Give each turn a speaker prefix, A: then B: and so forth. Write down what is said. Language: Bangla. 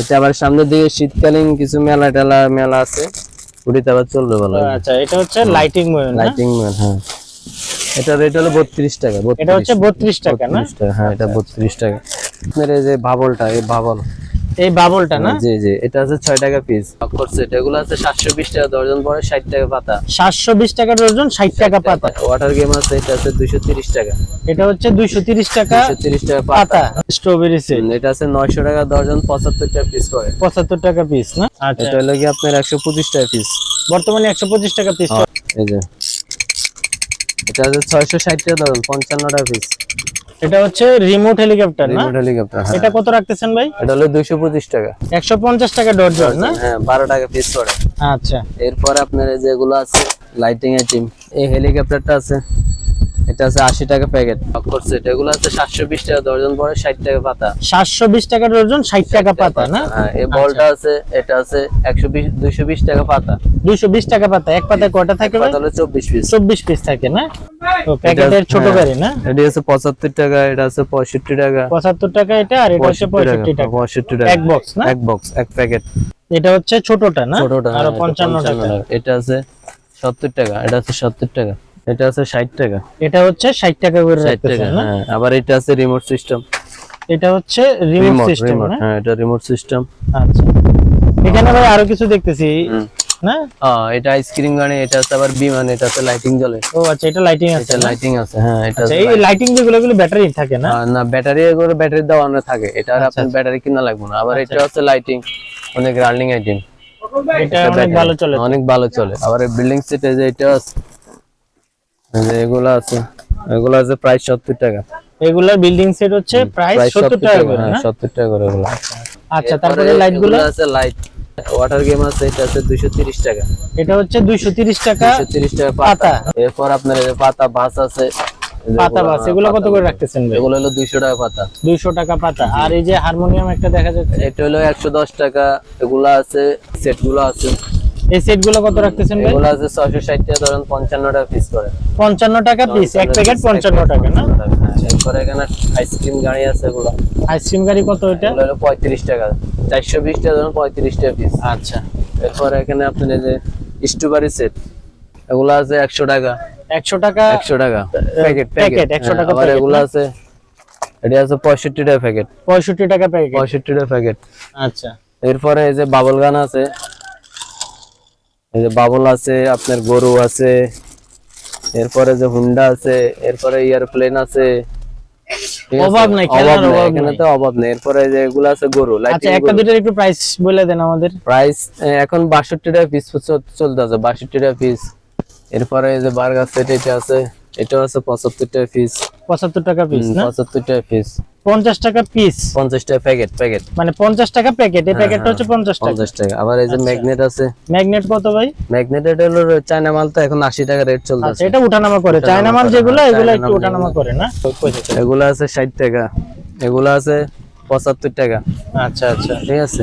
A: এটা আবার সামনের দিকে শীতকালীন কিছু মেলা টেলা মেলা আছে। ওটিতে আবার চলবে ভালো
B: আচ্ছা এটা হচ্ছে লাইটিং মেল
A: লাইটিং ম্যান হ্যাঁ। এটা রেট হলো বত্রিশ টাকা
B: এটা হচ্ছে বত্রিশ। টাকা না?
A: হ্যাঁ এটা বত্রিশ টাকা। আপনার এই যে ভাবলটা এই ভাবল
B: এই বাবলটা না?
A: জি জি। এটা আছে ছয় টাকা পিস করছে। এগুলো আছে সাতশো বিশ টাকা দর্জন পরে ষাট টাকা পাতা।
B: সাতশো বিশ টাকা ডজন ষাট টাকা পাতা।
A: ওয়াটার গেম আছে এটা আছে দুইশো তিরিশ টাকা।
B: এটা হচ্ছে দুইশো তিরিশ টাকা
A: দুইশো তিরিশ টাকা পাতা।
B: স্ট্রবেরি সেট
A: এটা আছে নয়শো টাকা দর্জন পঁচাত্তর টাকা পিস করে।
B: পঁচাত্তর টাকা পিস না? আচ্ছা।
A: এটা হলো কি আপনার একশো পঁচিশ টাকা পিস
B: বর্তমানে একশো পঁচিশ টাকা পিস
A: এই যে। এটা আছে ছয়শো ষাট টাকা দর্জন পঞ্চান্ন টাকা পিস
B: এটা হচ্ছে রিমোট হেলিকপ্টার না?
A: রিমোট হেলিকপ্টার
B: এটা কত রাখতেছেন ভাই?
A: এটা হলো দুইশো পঁচিশ টাকা।
B: একশো পঞ্চাশ টাকা ডজন না?
A: হ্যাঁ বারো টাকা পিস করে।
B: আচ্ছা।
A: এরপর আপনার যেগুলো আছে লাইটিং আইটেম এই হেলিকপ্টারটা আছে। এটা আছে আশি টাকা প্যাকেট। করছে। এগুলো আছে সাতশো বিশ টাকা দর্জন পরে ষাট টাকা পাতা।
B: সাতশো বিশ টাকা ডজন ষাট টাকা পাতা না?
A: হ্যাঁ এই বলটা আছে এটা আছে একশো বিশ দুইশো বিশ টাকা পাতা।
B: দুইশো বিশ টাকা পাতা এক পাতায় কয়টা থাকে ভাই?
A: পাতা হলো চব্বিশ পিস
B: চব্বিশ পিস থাকে না? তো প্যাকেটের ছোট
A: হ্যাঁ।
B: গাড়ি না?
A: এটি আছে পঁচাত্তর টাকা এটা আছে পঁয়ষট্টি টাকা।
B: পঁচাত্তর টাকা এটা আর এটা হচ্ছে পঁয়ষট্টি টাকা
A: পঁয়ষট্টি টাকা।
B: এক বক্স না?
A: এক বক্স এক প্যাকেট
B: এটা হচ্ছে ছোটটা না?
A: ছোটটা
B: আর
A: হ্যাঁ, এটা
B: পঞ্চান্ন টাকা।
A: এটা আছে সত্তর টাকা এটা আছে সত্তর টাকা। এটা আছে ষাট টাকা।
B: এটা হচ্ছে ষাট টাকা করে
A: টাকা
B: না?
A: হ্যাঁ আবার এটা আছে রিমোট সিস্টেম
B: এটা হচ্ছে রিমোট সিস্টেম না?
A: হ্যাঁ এটা রিমোট সিস্টেম
B: আচ্ছা। এখানে ভাই আরও কিছু দেখতেছি না?
A: হ্যাঁ এটা আইসক্রিম গাড়ি এটা আছে আবার বিমান এটা আছে লাইটিং জ্বলে।
B: ও আচ্ছা এটা লাইটিং আছে
A: এটা লাইটিং আছে হ্যাঁ এটা
B: আচ্ছা
A: আছে
B: এই লাইটিং যেগুলো এগুলো ব্যাটারি থাকে না?
A: না ব্যাটারি এগুলো ব্যাটারি দেওয়া না থাকে এটা আর আপনার ব্যাটারি কিনা লাগবে না। আবার এটা হচ্ছে লাইটিং অনেক রানিং আইটেম
B: এটা অনেক ভালো চলে।
A: অনেক ভালো চলে। আবার বিল্ডিং সিটে যে এটা আছে যে এগুলো আছে এগুলো আছে প্রাইস সত্তর টাকা।
B: এগুলার বিল্ডিং সেট হচ্ছে প্রাইস
A: প্রাইস
B: টাকা করে না
A: সত্তর টাকা করে এগুলো।
B: আচ্ছা তারপরে
A: লাইটগুলো? আছে লাইট ওয়াটার গেম আছে এটা আছে দুইশো তিরিশ টাকা।
B: এটা হচ্ছে দুইশো তিরিশ টাকা
A: দুইশো তিরিশ টাকা
B: পাতা।
A: এরপর আপনার এই পাতা বাস আছে
B: পাতা বাস এগুলো কত করে রাখতেছেন ভাই?
A: এগুলো হলো দুইশো টাকা পাতা।
B: দুইশো টাকা পাতা। আর এই যে হারমোনিয়াম একটা দেখা যাচ্ছে।
A: এটা হলো একশো দশ টাকা এগুলো আছে সেটগুলো আছে।
B: এই সেটগুলো কত রাখতেছেন ভাই?
A: এগুলো আছে ছয়শো ষাট টাকা ধরেন পঞ্চান্ন টাকা পিস করে।
B: পঞ্চান্ন টাকা পিস এক প্যাকেট পঞ্চান্ন টাকা না?
A: হ্যাঁ, এরপরে এখানে আইসক্রিম গাড়ি আছে এগুলো।
B: আইসক্রিম গাড়ি কত এটা?
A: এগুলো হলো পঁয়ত্রিশ টাকা। চারশো বিশ টাকা ধরেন পঁয়ত্রিশ টাকা পিস
B: আচ্ছা।
A: এরপরে এখানে আপনার এই যে স্ট্রবেরি সেট এগুলো আছে একশো টাকা।
B: একশো টাকা
A: একশো টাকা। প্যাকেট
B: প্যাকেট, 100 টাকা
A: আবার
B: প্যাকেট
A: এগুলো আছে এটা আছে পঁয়ষট্টি টাকা প্যাকেট
B: পঁয়ষট্টি টাকা প্যাকেট
A: পঁয়ষট্টি টাকা প্যাকেট
B: আচ্ছা।
A: এরপরে এই যে বাবল গান আছে এই যে বাবল আছে আপনার গরু আছে এরপরে যে হুন্ডা আছে এরপরে এয়ারপ্লেন আছে?
B: অভাব নাই,
A: অভাব এখানে তো অভাব নেই। এরপরে যে এগুলো আছে গরু
B: আচ্ছা একটা দুটার একটু প্রাইস বলে দেন আমাদের।
A: প্রাইস এখন বাষট্টি টাকা পিস চলতে আছে বাষট্টি টাকা পিস এরপরে এই যে বার্গার সেট এটা আছে এটাও আছে পঁচাত্তর টাকা পিস
B: পঁচাত্তর টাকা পিস না?
A: পঁচাত্তর টাকা পিস
B: পঞ্চাশ টাকা পিস
A: পঞ্চাশ টাকা প্যাকেট প্যাকেট
B: মানে পঞ্চাশ টাকা প্যাকেট এই প্যাকেটটা হচ্ছে পঞ্চাশ টাকা।
A: পঞ্চাশ টাকা। আবার এই যে ম্যাগনেট আছে।
B: ম্যাগনেট কত ভাই?
A: ম্যাগনেট এটা হলো চায়না মাল তো এখন আশি টাকা রেট চলতেছে।
B: আচ্ছা এটা উঠানামা করে। চায়না মাল যেগুলো
A: হ্যাঁ,
B: এগুলো একটু ওঠানামা করে না?
A: এগুলো আছে ষাট টাকা। এগুলো আছে পঁচাত্তর টাকা।
B: আচ্ছা আচ্ছা।
A: ঠিক আছে?